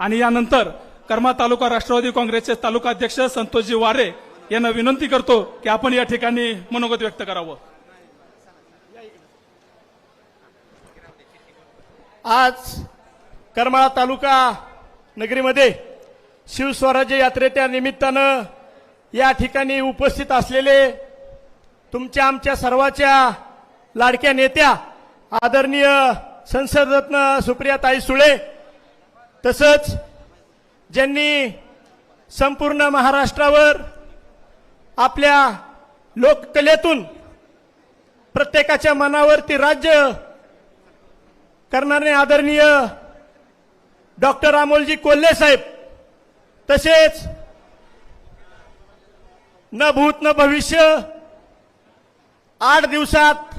आणि यानंतर कर्मा तालुका राष्ट्रवादी काँग्रेसचे तालुका अध्यक्ष संतोषजी वारे यांना विनंती करतो की आपण या ठिकाणी मनोगत व्यक्त करावं. आज करमाळा तालुका नगरीमध्ये शिवस्वराज्य यात्रेच्या निमित्तानं या ठिकाणी उपस्थित असलेले तुमच्या आमच्या सर्वाच्या लाडक्या नेत्या आदरणीय संसदरत्न सुप्रियाताई सुळे तसंच ज्यांनी संपूर्ण महाराष्ट्रावर आपल्या लोककलेतून प्रत्येकाच्या मनावरती राज्य करणारे आदरणीय डॉक्टर अमोलजी कोल्हे साहेब तसेच न भूत न भविष्य आठ दिवसात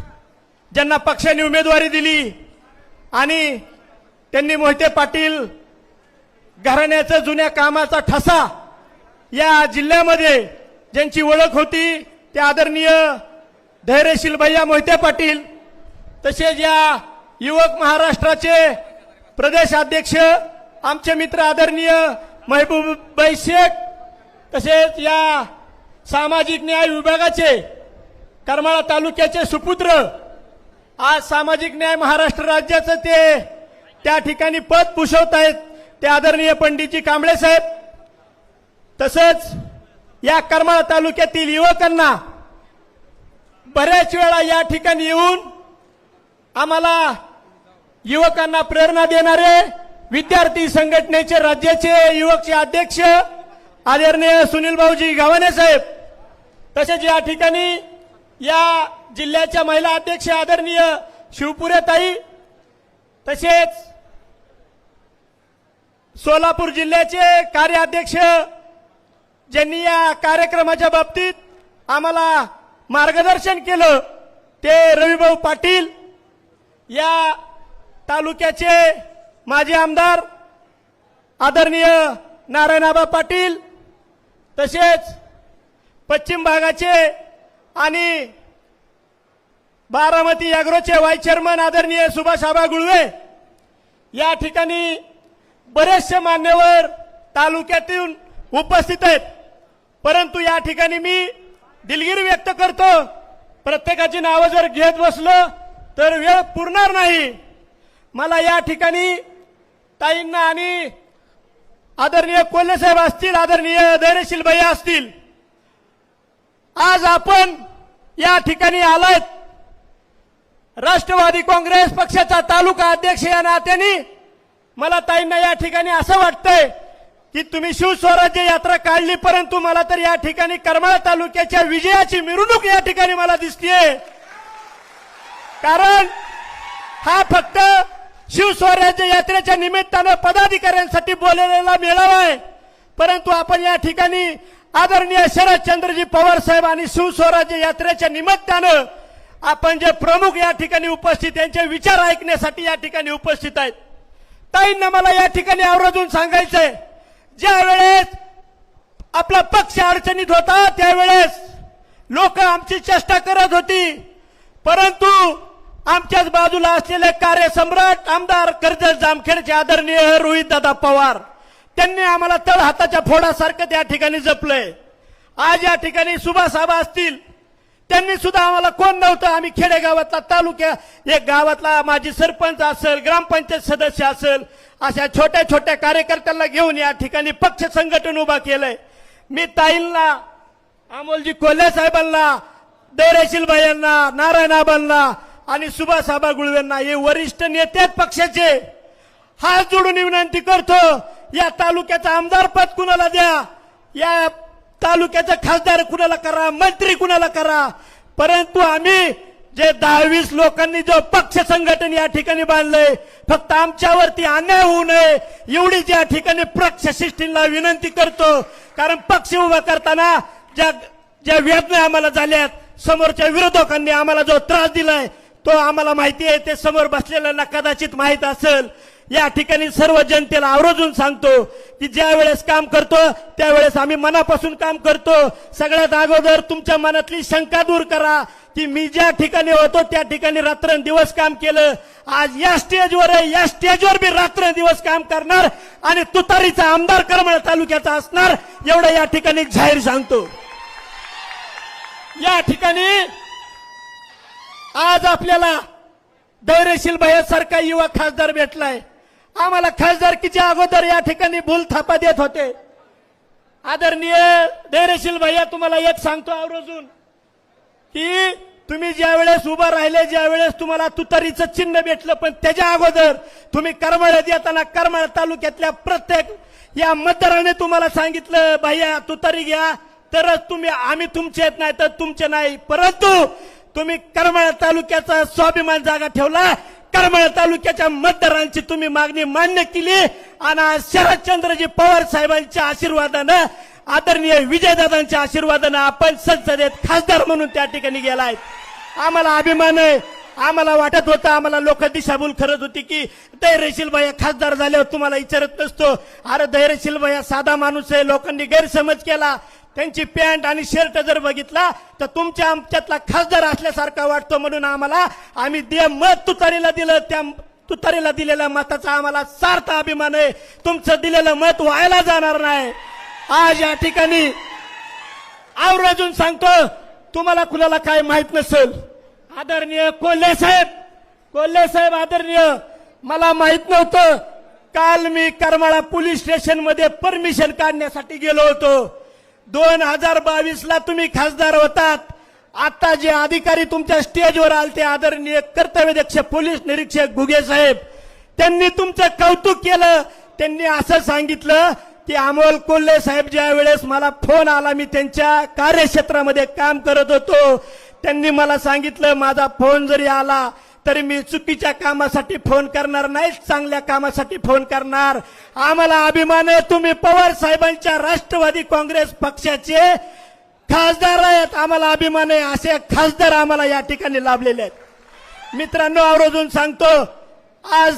ज्यांना पक्षाने उमेदवारी दिली आणि त्यांनी मोहिते पाटील घराण्याचा जुन्या कामाचा ठसा या जिल्ह्यामध्ये ज्यांची ओळख होती ते आदरणीय धैर्यशील भैया मोहिते पाटील तसेच या युवक महाराष्ट्राचे प्रदेश अध्यक्ष आमचे मित्र आदरणीय महबूबाई शेख तसेच या सामाजिक न्याय विभागाचे करमाळा तालुक्याचे सुपुत्र आज सामाजिक न्याय महाराष्ट्र राज्याचं ते त्या ठिकाणी पद भूषवत आहेत ते आदरणीय पंडितजी कांबळे साहेब तसंच या करमाळा तालुक्यातील युवकांना बऱ्याच वेळा या ठिकाणी येऊन आम्हाला युवकांना प्रेरणा देणारे विद्यार्थी संघटनेचे राज्याचे युवकचे अध्यक्ष आदरणीय सुनील भाऊजी गावाने साहेब तसेच या ठिकाणी या जिल्ह्याच्या महिला अध्यक्ष आदरणीय शिवपुरेताई तसेच सोलापूर जिल्ह्याचे कार्याध्यक्ष ज्यांनी या कार्यक्रमाच्या बाबतीत आम्हाला मार्गदर्शन केलं ते रविभाऊ पाटील या तालुक्याचे माजी आमदार आदरणीय नारायणाबा पाटील तसेच पश्चिम भागाचे आणि बारामती अॅग्रोचे व्हाईस चेअरमन आदरणीय सुभाष आबा गुळवे या ठिकाणी बरेचसे मान्यवर तालुक्यातून उपस्थित आहेत. परंतु या ठिकाणी मी दिलगिरी व्यक्त करतो प्रत्येकाची नावं जर घेत बसलो तर वेळ पुरणार नाही. मला या ठिकाणी ताईंना आणि आदरणीय कोल्हे साहेब असतील आदरणीय धैर्यशील भैया असतील. आज आपण या ठिकाणी आलायत राष्ट्रवादी काँग्रेस पक्षाचा तालुका अध्यक्ष या नात्याने मला ताईंना या ठिकाणी असं वाटतंय की तुम्ही शिवस्वराज्य यात्रा काढली परंतु मला तर या ठिकाणी करमाळा तालुक्याच्या विजयाची मिरवणूक या ठिकाणी मला दिसतीये. कारण हा फक्त शिवस्वराज्य यात्रेच्या निमित्तानं पदाधिकाऱ्यांसाठी बोललेला मेळावा आहे. परंतु आपण या ठिकाणी आदरणीय शरदचंद्रजी पवार साहेब आणि शिवस्वराज्य यात्रेच्या निमित्तानं आपण जे प्रमुख या ठिकाणी उपस्थित त्यांचे विचार ऐकण्यासाठी या ठिकाणी उपस्थित आहेत. ताईंना मला या ठिकाणी आवर्जून सांगायचंय ज्या वेळेस आपला पक्ष अडचणीत होता त्यावेळेस लोक आमची चेष्टा करत होती. परंतु आमच्याच बाजूला असलेले कार्यसम्राट आमदार कर्जत जामखेडचे आदरणीय रोहित दादा पवार त्यांनी आम्हाला तळ हाताच्या फोडासारखं त्या ठिकाणी जपलंय. आज या ठिकाणी सुभाष असतील त्यांनी सुद्धा आम्हाला कोण नव्हतं? आम्ही खेडेगावातला तालुक्या एक गावातला माजी सरपंच असेल ग्रामपंचायत सदस्य असेल अशा छोट्या छोट्या कार्यकर्त्यांना घेऊन या ठिकाणी पक्ष संघटन उभा केलंय. मी ताईंना अमोलजी कोल्हे साहेबांना दैरेशील भाईंना नारायण आबांना आणि सुभाष आबा गुळवेंना हे वरिष्ठ नेते पक्षाचे हात जोडून विनंती करतो या तालुक्याचं आमदार पद कुणाला द्या? या तालुक्याचा खासदार कुणाला करा मंत्री कुणाला करा? परंतु आम्ही जे दहावीस लोकांनी जो पक्ष संघटन या ठिकाणी बांधलंय फक्त आमच्यावरती अन्याय होऊ नये एवढीच या ठिकाणी पक्ष शिष्टींना विनंती करतो. कारण पक्ष उभा करताना ज्या ज्या वेदना आम्हाला झाल्यात समोरच्या विरोधकांनी आम्हाला जो त्रास दिलाय तो आम्हाला माहिती आहे ते समोर बसलेल्यांना कदाचित माहीत असेल. या ठिकाणी सर्व जनतेला आवर्जून सांगतो की ज्या वेळेस काम करतो त्यावेळेस आम्ही मनापासून काम करतो. सगळ्यात अगोदर तुमच्या मनातली शंका दूर करा की मी ज्या ठिकाणी होतो त्या ठिकाणी रात्रंदिवस काम केलं. आज या स्टेजवर आहे या स्टेजवर मी रात्रंदिवस काम करणार आणि तुतारीचा आमदार करमळ तालुक्याचा असणार एवढं या ठिकाणी जाहीर सांगतो. या ठिकाणी आज आपल्याला धैर्यशील भैयासारखा युवा खासदार भेटलाय. आम्हाला खासदारकीच्या अगोदर या ठिकाणी भूल थापा देत होते. आदरणीय धैर्यशील भैया तुम्हाला एक सांगतो आवर्जून. की तुम्ही ज्या वेळेस उभं राहिले ज्या वेळेस तुम्हाला तुतारीचं चिन्ह भेटलं पण त्याच्या अगोदर तुम्ही करमाळ्यात येताना करमाळ तालुक्यातल्या प्रत्येक या मतदाराने तुम्हाला सांगितलं भैया तुतारी घ्या तरच तुम्ही आम्ही तुमचे येत नाही तर तुमचे नाही. परंतु तुम्ही करमाळा तालुक्याचा स्वाभिमान जागा ठेवला करमळ तालुक्याच्या मतदारांची तुम्ही मागणी मान्य केली. आणि शरदचंद्रजी पवार साहेबांच्या आशीर्वादानं आदरणीय विजयदादांच्या आशीर्वादानं आपण संसदेत खासदार म्हणून त्या ठिकाणी गेलाय. आम्हाला अभिमान आहे. आम्हाला वाटत होतं आम्हाला लोक दिशाभूल करत होती की धैर्यशील भैया खासदार झाल्यावर तुम्हाला विचारत नसतो. अरे धैर्यशील भैया साधा माणूस आहे. लोकांनी गैरसमज केला. त्यांची पॅन्ट आणि शर्ट जर बघितला तर तुमच्या आमच्यातला खासदार असल्यासारखा वाटतो म्हणून आम्हाला आम्ही दे मत तुतारीला दिलं त्या तुतारीला दिलेल्या मताचा आम्हाला सार्थ अभिमान आहे. तुमचं दिलेलं मत व्हायला जाणार नाही. आज या ठिकाणी आवराजून सांगतो तुम्हाला कुणाला काय माहीत नसेल? आदरणीय कोल्हे साहेब कोल्हे साहेब आदरणीय मला माहीत नव्हतं काल मी करमाळा पोलीस स्टेशनमध्ये परमिशन काढण्यासाठी गेलो होतो. दोन हजार बावीस ला तुम्ही खासदार होतात. आता जे अधिकारी तुमच्या स्टेजवर आले ते आदरणीय कर्तव्यध्यक्ष पोलीस निरीक्षक घुगे साहेब त्यांनी तुमचं कौतुक केलं. त्यांनी असं सांगितलं की अमोल कोल्हे साहेब ज्या वेळेस मला फोन आला मी त्यांच्या कार्यक्षेत्रामध्ये काम करत होतो त्यांनी मला सांगितलं माझा फोन जरी आला तरी मी चुकीच्या कामासाठी फोन करणार नाही चांगल्या कामासाठी फोन करणार. आम्हाला अभिमान आहे तुम्ही पवार साहेबांच्या राष्ट्रवादी काँग्रेस पक्षाचे खासदार आहेत. आम्हाला अभिमान आहे असे खासदार आम्हाला या ठिकाणी लाभलेले आहेत. मित्रांनो आवर्जून सांगतो आज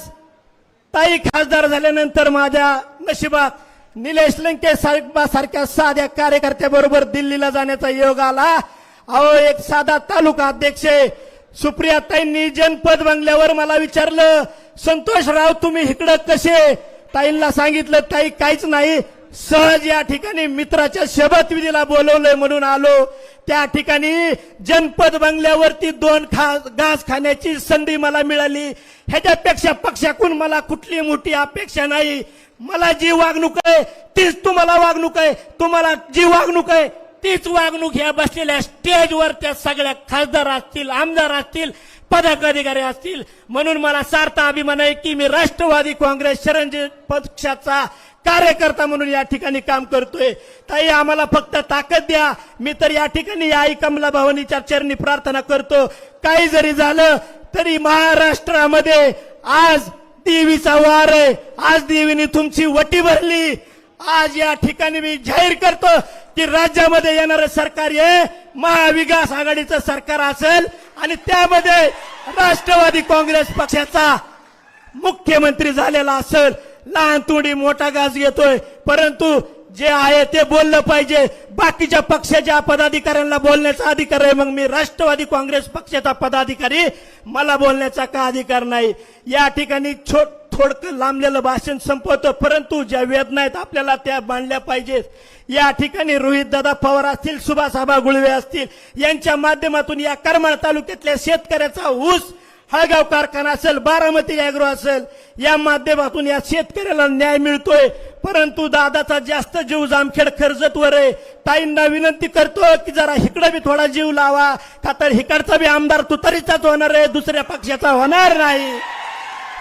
ताई खासदार झाल्यानंतर माझ्या नशिबात निलेश लंके सारख्या साध्या कार्यकर्त्याबरोबर दिल्लीला जाण्याचा योग आला. अहो एक साधा तालुका अध्यक्ष आहे. सुप्रियाताईंनी जनपद बंगल्यावर मला विचारलं संतोषराव तुम्ही इकडं कसे? ताईंना सांगितलं ताई काहीच नाही. सहज या ठिकाणी मित्राच्या शपथविधीला बोलवलंय म्हणून आलो. त्या ठिकाणी जनपद बंगल्यावरती दोन खा घास खाण्याची संधी मला मिळाली. ह्याच्यापेक्षा पक्षाकडून मला कुठली मोठी अपेक्षा नाही. मला जी वागणूक आहे तीच तुम्हाला वागणूक आहे. तुम्हाला जी वागणूक आहे तीच वागणूक ह्या बसलेल्या स्टेजवर त्या सगळ्या खासदार असतील आमदार असतील पदाधिकारी असतील. म्हणून मला सार्थ अभिमान आहे की मी राष्ट्रवादी काँग्रेस शरणजी पक्षाचा कार्यकर्ता म्हणून या ठिकाणी काम करतोय. ताई आम्हाला फक्त ताकद द्या. मी तर या ठिकाणी आई कमला भवानीच्या चरणी प्रार्थना करतो. काही जरी झालं तरी महाराष्ट्रामध्ये आज देवीचा वार आहे. आज देवीने तुमची वटी भरली. आज या ठिकाणी मी जाहीर करतो. की राज्यामध्ये येणारं सरकार हे महाविकास आघाडीचं सरकार असेल आणि त्यामध्ये राष्ट्रवादी काँग्रेस पक्षाचा मुख्यमंत्री झालेला असेल. लहान तुडी मोठा गाज घेतोय. परंतु जे आहे ते बोललं पाहिजे. बाकीच्या पक्षाच्या पदाधिकाऱ्यांना बोलण्याचा अधिकार आहे. मग मी राष्ट्रवादी काँग्रेस पक्षाचा पदाधिकारी मला बोलण्याचा का अधिकार नाही. या ठिकाणी छोट थोडकं लांबलेलं भाषण संपवतं परंतु ज्या वेदना आहेत आपल्याला त्या मांडल्या पाहिजेत. या ठिकाणी रोहित दादा पवार असतील सुभाषाबा गुळवे असतील यांच्या माध्यमातून या करमाळ तालुक्यातल्या शेतकऱ्याचा ऊस हळगाव कारखाना असेल बारामती अॅग्रो असेल या माध्यमातून या शेतकऱ्याला न्याय मिळतोय. परंतु दादाचा जास्त जीव जामखेड कर्जतवर आहे. ताईंना विनंती करतो की जरा इकडं बी थोडा जीव लावा. का तर इकडचा बी आमदार तुतारीचाच होणार आहे दुसऱ्या पक्षाचा होणार नाही.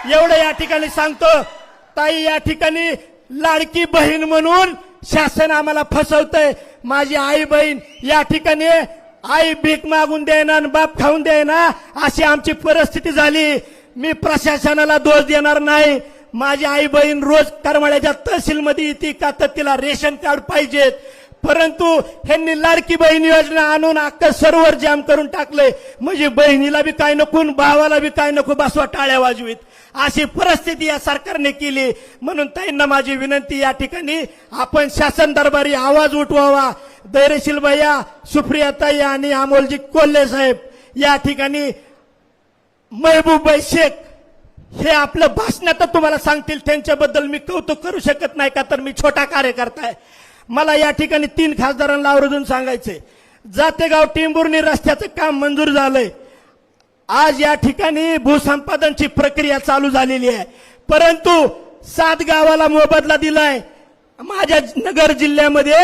एवढं या ठिकाणी सांगतो. ताई या ठिकाणी लाडकी बहीण म्हणून शासन आम्हाला फसवतंय. माझी आई बहीण या ठिकाणी आई भीक मागून देणार आणि बाप खाऊन देना अशी आमची परिस्थिती झाली. मी प्रशासनाला दोष देणार नाही. माझी आई बहीण रोज करमाळ्याच्या तहसीलमध्ये येते का तर तिला रेशन कार्ड पाहिजेत परंतु ह्यांनी लाडकी बहीण योजना आणून अख्खं सर्वर जाम करून टाकले म्हणजे बहिणीला बी काय नको भावाला बी काय नको बसवा टाळ्या वाजवीत. अशी परिस्थिती या सरकारने केली. म्हणून ताईंना माझी विनंती या ठिकाणी आपण शासन दरबारी आवाज उठवावा. धैर्यशील भैया सुप्रिया ताई आणि अमोलजी कोल्हे साहेब या ठिकाणी महबूबाई शेख हे आपलं भाषण तर तुम्हाला सांगतील. त्यांच्याबद्दल मी कौतुक करू शकत नाही का? तर मी छोटा कार्यकर्ता आहे. मला या ठिकाणी तीन खासदारांना आवर्जून सांगायचंय. जातेगाव टिंबुर्णी रस्त्याचं काम मंजूर झालंय. आज या ठिकाणी भूसंपादनची प्रक्रिया चालू झालेली आहे. परंतु सात गावाला मोबदला दिलाय. माझ्या नगर जिल्ह्यामध्ये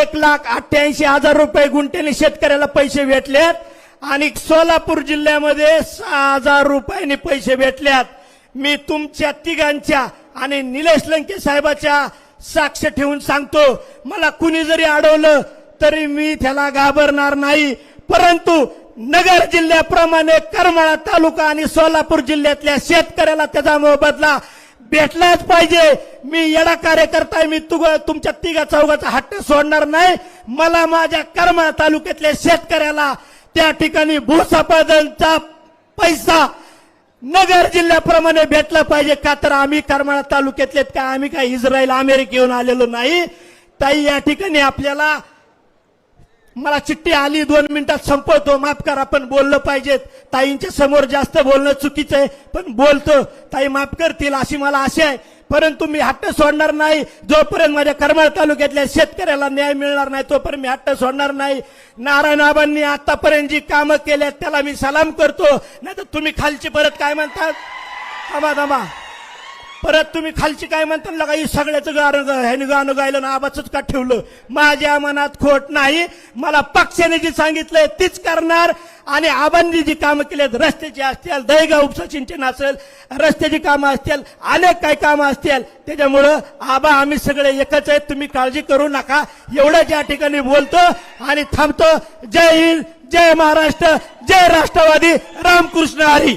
एक लाख अठ्ठ्याऐंशी हजार रुपये गुंठ्याने शेतकऱ्याला पैसे भेटलेत आणि सोलापूर जिल्ह्यामध्ये सहा हजार रुपयांनी पैसे भेटल्यात मी तुमच्या तिघांच्या आणि निलेश लंके साहेबाच्या साक्ष ठेवून सांगतो मला कुणी जरी अडवलं तरी मी त्याला घाबरणार नाही. परंतु नगर जिल्ह्याप्रमाणे करमाळा तालुका आणि सोलापूर जिल्ह्यातल्या शेतकऱ्याला त्याचा मोबदला भेटलाच पाहिजे. मी येडा कार्यकर्ता आहे मी तुग तुमच्या तिघा चौघाचा हट्ट सोडणार नाही. मला माझ्या करमाळा तालुक्यातल्या शेतकऱ्याला त्या ठिकाणी भूसंपादनचा पैसा नगर जिल्ह्याप्रमाणे भेटला पाहिजे का तर आम्ही करमाळा तालुक्यातले का? आम्ही काय इस्रायल अमेरिकेहून आलेलो नाही. ताई या ठिकाणी आपल्याला मला चिठ्ठी आली दोन मिनिटात संपवतो. माफ करा पण बोललं पाहिजेत. ताईंच्या समोर जास्त बोलणं चुकीचं आहे पण बोलतो. ताई माफ करतील अशी मला आशा आहे. परंतु मी हट्ट सोडणार नाही. जोपर्यंत माझ्या करमाळ तालुक्यातल्या शेतकऱ्याला न्याय मिळणार नाही तोपर्यंत मी हट्ट सोडणार नाही. नारायण आबांनी आतापर्यंत जी कामं केल्यात त्याला मी सलाम करतो. नाही तर तुम्ही खालची परत काय म्हणतात? थांबा थांबा. परत तुम्ही खालची काय म्हणता? लगा ही सगळ्याचं गाणं ह्याने गाणं गायलं ना आबाच का ठेवलं? माझ्या मनात खोट नाही. मला पक्षाने जे सांगितलंय तीच करणार. आणि आबांनी जी कामं केलेत रस्त्याची असतील दहीगाव उपसा सिंचन असेल रस्त्याची कामं असतील अनेक काही कामं असतील. त्याच्यामुळं आबा आम्ही सगळे एकच आहेत. तुम्ही काळजी करू नका. एवढंच या ठिकाणी बोलतो आणि थांबतो जय हिंद जय महाराष्ट्र जय राष्ट्रवादी. रामकृष्ण हरी.